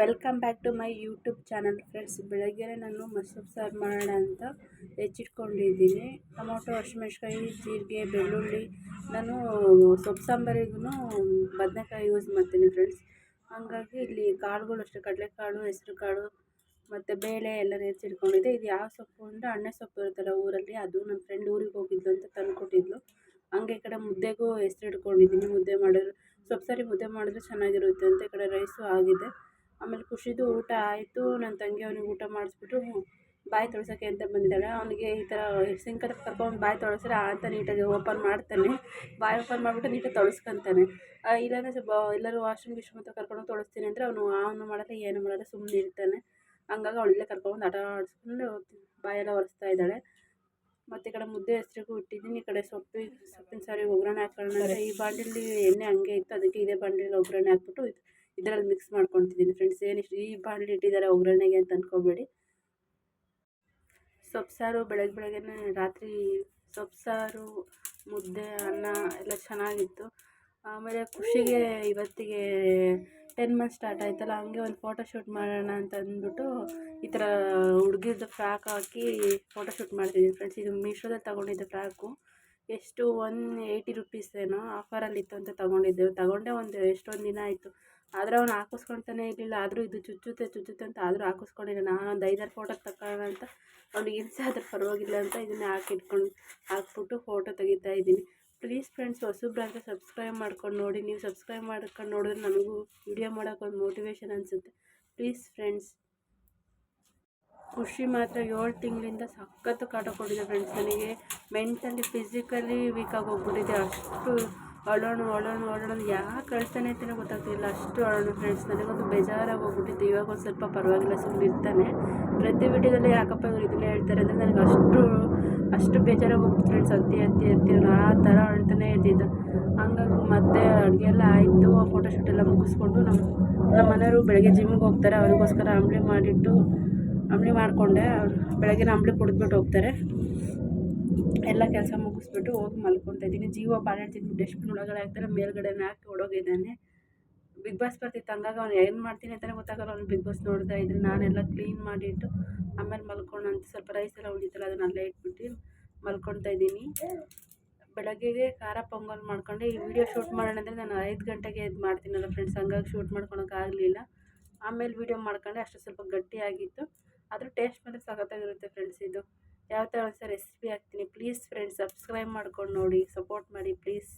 Welcome back to my YouTube channel friends. ಬೆಳಗ್ಗೆ ನಾನು ಮಸೂರು ಸಾರು ಮಾಡೋಣ ಅಂತ ಹೆಚ್ಚಿಟ್ಕೊಂಡಿದ್ದೀನಿ ಟೊಮೊಟೊ ಹಸಿಮೆಣ್ಸಿಕಾಯಿ ಜೀರಿಗೆ, ಬೆಳ್ಳುಳ್ಳಿ. ನಾನು ಸೊಪ್ಪು ಸಾಂಬಾರಿಗೂ ಬದನೆಕಾಯಿ ಯೂಸ್ ಮಾಡ್ತೀನಿ ಫ್ರೆಂಡ್ಸ್. ಹಾಗಾಗಿ ಇಲ್ಲಿ ಕಾಳುಗಳು ಅಷ್ಟೇ, ಕಡಲೆಕಾಳು ಹೆಸ್ರು ಕಾಳು ಮತ್ತು ಬೇಳೆ ಎಲ್ಲ ನೆನೆಸಿಟ್ಕೊಂಡಿದ್ದೆ ಇದು ಯಾವ ಸೊಪ್ಪು ಅಂದರೆ ಅಣ್ಣೆ ಸೊಪ್ಪು ಇರುತ್ತಲ್ಲ ಊರಲ್ಲಿ, ಅದು ನನ್ನ ಫ್ರೆಂಡ್ ಊರಿಗೆ ಹೋಗಿದ್ಲು ಅಂತ ತಂದುಕೊಟ್ಟಿದ್ಲು. ಹಂಗೆ ಈ ಕಡೆ ಮುದ್ದೆಗೂ ಹೆಸರು ಇಟ್ಕೊಂಡಿದ್ದೀನಿ. ಮುದ್ದೆ ಮಾಡಿದ್ರೆ ಸೊಪ್ಪು ಸಾರಿ ಮುದ್ದೆ ಮಾಡಿದ್ರೆ ಚೆನ್ನಾಗಿರುತ್ತೆ. ಅಂತ ಈ ಕಡೆ ರೈಸು ಆಗಿದೆ. ಆಮೇಲೆ ಖುಷಿದು ಊಟ ಆಯಿತು ನನ್ನ ತಂಗಿ ಅವ್ನಿಗೆ ಊಟ ಮಾಡಿಸ್ಬಿಟ್ಟು ಬಾಯಿ ತೊಳ್ಸೋಕ್ಕೆ ಅಂತ ಬಂದಿದ್ದಾಳೆ. ಅವನಿಗೆ ಈ ಥರ ಸಿಂಕ್ ಹತ್ರ ಬಾಯಿ ತೊಳ್ಸಿದ್ರೆ ಅಂತ ನೀಟಾಗಿ ಓಪನ್ ಮಾಡ್ತಾನೆ. ಬಾಯಿ ಓಪನ್ ಮಾಡಿಬಿಟ್ಟು ನೀಟಾಗಿ ತೊಳ್ಸ್ಕೊಂತಾನೆ. ಇಲ್ಲಾಂದರೆ ಸ್ವಲ್ಪ ಎಲ್ಲರೂ ವಾಶ್ರೂಮ್ ಗಿಶ್ರೂಮ್ ಹತ್ರ ಕರ್ಕೊಂಡೋಗಿ ತೊಳಸ್ತೀನಿ ಅಂದರೆ ಅವನು ಅವನು ಮಾಡಲ್ಲ, ಏನು ಮಾಡಲ್ಲ ಸುಮ್ಮನೆ ಇರ್ತಾನೆ. ಹಂಗಾಗಿ ಅವಳಲ್ಲೇ ಕರ್ಕೊಂಡು ಆಟ ಆಡಿಸ್ಕೊಂಡು ಬಾಯೆಲ್ಲ ಒರೆಸ್ತಾ ಇದ್ದಾಳೆ. ಮತ್ತು ಈ ಕಡೆ ಮುದ್ದೆ ಹೆಸರಿಗೂ ಇಟ್ಟಿದ್ದೀನಿ, ಈ ಕಡೆ ಸೊಪ್ಪು, ಸೊಪ್ಪಿನ ಸಾರಿಗೆ ಒಗ್ಗರಣೆ ಹಾಕೊಳ್ಳೋಣ ಈ ಬಾಂಡಿಲಿ ಎಣ್ಣೆ ಹಂಗೆ ಇತ್ತು, ಅದಕ್ಕೆ ಇದೇ ಬಾಂಡಿಲಿ ಒಗ್ಗರಣೆ ಹಾಕ್ಬಿಟ್ಟು ಇದರಲ್ಲಿ ಮಿಕ್ಸ್ ಮಾಡ್ಕೊತಿದ್ದೀನಿ ಫ್ರೆಂಡ್ಸ್ ಏನಿಷ್ಟು ಈ ಬಾಣಲಿ ಇಟ್ಟಿದ್ದಾರೆ ಒಗ್ಗರಣೆಗೆ ಅಂತ ಅಂದ್ಕೋಬೇಡಿ ಸೊಪ್ಸಾರು ಬೆಳಗ್ಗೆ ಬೆಳಗ್ಗೆನೇ ರಾತ್ರಿ ಸೊಪ್ಸಾರು ಮುದ್ದೆ, ಅನ್ನ ಎಲ್ಲ ಚೆನ್ನಾಗಿತ್ತು. ಆಮೇಲೆ ಖುಷಿಗೆ ಇವತ್ತಿಗೆ ಟೆನ್ ಮಂತ್ಸ್ ಸ್ಟಾರ್ಟ್ ಆಯ್ತಲ್ಲ, ಹಂಗೆ ಒಂದು ಫೋಟೋ ಶೂಟ್ ಮಾಡೋಣ ಅಂತ ಅಂದ್ಬಿಟ್ಟು ಈ ಥರ ಹುಡುಗಿದ್ದು ಫ್ರಾಕ್ ಹಾಕಿ ಫೋಟೋ ಶೂಟ್ ಮಾಡ್ತಿದ್ದೀನಿ ಫ್ರೆಂಡ್ಸ್ ಇದು ಮೀಶೋದಲ್ಲಿ ತೊಗೊಂಡಿದ್ದೆ ಫ್ರಾಕು ಎಷ್ಟು ಒನ್ ಏಯ್ಟಿ ರುಪೀಸ್ ಏನೋ ಆಫರಲ್ಲಿತ್ತು ಅಂತ ತೊಗೊಂಡಿದ್ದೆವು ತೊಗೊಂಡೆ ಒಂದು ಎಷ್ಟೊಂದು ದಿನ ಆಯಿತು. ಆದರೆ ಅವನು ಹಾಕಿಸ್ಕೊಳ್ತಾನೆ ಇರಲಿಲ್ಲ. ಆದರೂ ಇದು ಚುಚ್ಚುತ್ತೆ ಚುಚ್ಚುತ್ತೆ ಅಂತ ಆದರೂ ಹಾಕಿಸ್ಕೊಂಡಿದ್ದೆ ನಾನು ಒಂದು ಐದಾರು ಫೋಟೋ ತಗೊಳ್ಳೋಣ ಅಂತ ಅವ್ನಿಗೆ ಹಿಂಸೆ ಆದರೆ ಪರವಾಗಿಲ್ಲ ಅಂತ ಇದನ್ನೇ ಹಾಕಿಟ್ಕೊಂಡು ಹಾಕ್ಬಿಟ್ಟು ಫೋಟೋ ತೆಗಿತಾ ಇದ್ದೀನಿ. ಪ್ಲೀಸ್ ಫ್ರೆಂಡ್ಸ್ ಹೊಸಬ್ರಾದರೆ ಸಬ್ಸ್ಕ್ರೈಬ್ ಮಾಡ್ಕೊಂಡು ನೋಡಿ. ನೀವು ಸಬ್ಸ್ಕ್ರೈಬ್ ಮಾಡ್ಕೊಂಡು ನೋಡಿದ್ರೆ ನನಗೂ ವಿಡಿಯೋ ಮಾಡೋಕೆ ಒಂದು ಮೋಟಿವೇಶನ್ ಅನಿಸುತ್ತೆ. ಪ್ಲೀಸ್ ಫ್ರೆಂಡ್ಸ್ ಖುಷಿ ಮಾತ್ರ ಏಳು ತಿಂಗಳಿಂದ ಸಖತ್ತು ಕಾಟ ಕೊಟ್ಟಿದೆ ಫ್ರೆಂಡ್ಸ್ ನನಗೆ ಮೆಂಟಲಿ ಫಿಸಿಕಲಿ ವೀಕಾಗಿ ಹೋಗ್ಬಿಟ್ಟಿದೆ. ಅಷ್ಟು ಅಳೋಣ ಅಳೋಣ ಅಳೋಣ ಯಾಕೆ ಕಳಿಸ್ತಾನೆ ಅಂತಲೇ ಗೊತ್ತಾಗ್ತಿಲ್ಲ. ಅಷ್ಟು ಅಳೋಣ ಫ್ರೆಂಡ್ಸ್ ನನಗೊಂದು ಬೇಜಾರಾಗಿ ಹೋಗ್ಬಿಟ್ಟಿತ್ತು ಇವಾಗ ಒಂದು ಸ್ವಲ್ಪ ಪರವಾಗಿಲ್ಲ ಸುಮ್ಮನೆ ಇರ್ತಾನೆ. ಪ್ರತಿ ವಿಡಿಯೋದಲ್ಲೇ ಯಾಕಪ್ಪ ಇವ್ರು ಇದನ್ನೇ ಹೇಳ್ತಾರೆ ಅಂದರೆ ನನಗೆ ಅಷ್ಟು ಅಷ್ಟು ಬೇಜಾರಾಗಿ ಫ್ರೆಂಡ್ಸ್ ಅತ್ತಿ ಅತ್ತಿ ಅತ್ತಿ ಆ ಥರ ಅಳ್ತಾನೆ ಇದ್ದಿದ್ದು. ಹಂಗಾಗಿ ಮತ್ತೆ ಅಡುಗೆ ಎಲ್ಲ ಆಯಿತು. ಫೋಟೋ ಫೋಟೋಶೂಟ್ ಎಲ್ಲ ಮುಗಿಸ್ಕೊಂಡು ನಮ್ಮ ನಮ್ಮ ಮನೆಯವರು ಬೆಳಗ್ಗೆ ಜಿಮ್ಗೆ ಹೋಗ್ತಾರೆ. ಅವ್ರಿಗೋಸ್ಕರ ಅಂಬಳಿ ಮಾಡಿಟ್ಟು ಅಂಬಳಿ ಮಾಡಿಕೊಂಡೆ. ಬೆಳಗ್ಗೆ ಅಂಬಳಿ ಕುಡಿದ್ಬಿಟ್ಟು ಹೋಗ್ತಾರೆ. ಎಲ್ಲ ಕೆಲಸ ಮುಗಿಸ್ಬಿಟ್ಟು ಹೋಗಿ ಮಲ್ಕೊತಾ ಇದ್ದೀನಿ. ಜೀವ ತಿಂದ್ಬಿಟ್ಟು ಡಸ್ಟ್ಬಿನ್ ಒಳಗಡೆ ಹಾಕ್ತಾರೆ ಮೇಲ್ಗಡೆನೇ ಹಾಕಿ ಓಡೋಗಿದ್ದಾನೆ. ಬಿಗ್ ಬಾಸ್ ಬರ್ತಿತ್ತು ಹಂಗಾಗಿ ಅವ್ನು ಏನು ಮಾಡ್ತೀನಿ ಅಂತಲೇ ಗೊತ್ತಾಗಲ್ಲ, ಅವ್ನು ಬಿಗ್ ಬಾಸ್ ನೋಡ್ತಾ ಇದ್ರೆ ನಾನೆಲ್ಲ ಕ್ಲೀನ್ ಮಾಡಿಟ್ಟು ಆಮೇಲೆ ಮಲ್ಕೊಂಡು ಅಂತ ಸ್ವಲ್ಪ ರೈಸ್ ಎಲ್ಲ ಉಳಿತಲ್ಲ ಅದನ್ನ ಅಲ್ಲೇ ಇಟ್ಬಿಟ್ಟು ಮಲ್ಕೊತಾ ಇದ್ದೀನಿ. ಬೆಳಗ್ಗೆಗೆ ಖಾರ ಪೊಂಗಲ್ ಮಾಡ್ಕೊಂಡೆ. ಈ ವಿಡಿಯೋ ಶೂಟ್ ಮಾಡೋಣ ಅಂದರೆ ನಾನು ಐದು ಗಂಟೆಗೆ ಇದು ಮಾಡ್ತೀನಲ್ಲ ಫ್ರೆಂಡ್ಸ್ ಹಂಗಾಗಿ ಶೂಟ್ ಮಾಡ್ಕೊಳಕ್ಕಾಗಲಿಲ್ಲ ಆಮೇಲೆ ವೀಡಿಯೋ ಮಾಡ್ಕೊಂಡೆ, ಅಷ್ಟು ಸ್ವಲ್ಪ ಗಟ್ಟಿಯಾಗಿತ್ತು ಆದರೂ ಟೇಸ್ಟ್ ಮೇಲೆ ಸಖತ್ತಾಗಿರುತ್ತೆ ಫ್ರೆಂಡ್ಸ್ ಇದು. ಯಾವ ಥರ ಹೊಸ ರೆಸಿಪಿ ಹಾಕ್ತೀನಿ ಪ್ಲೀಸ್ ಫ್ರೆಂಡ್ಸ್ ಸಬ್ಸ್ಕ್ರೈಬ್ ಮಾಡ್ಕೊಂಡು ನೋಡಿ ಸಪೋರ್ಟ್ ಮಾಡಿ ಪ್ಲೀಸ್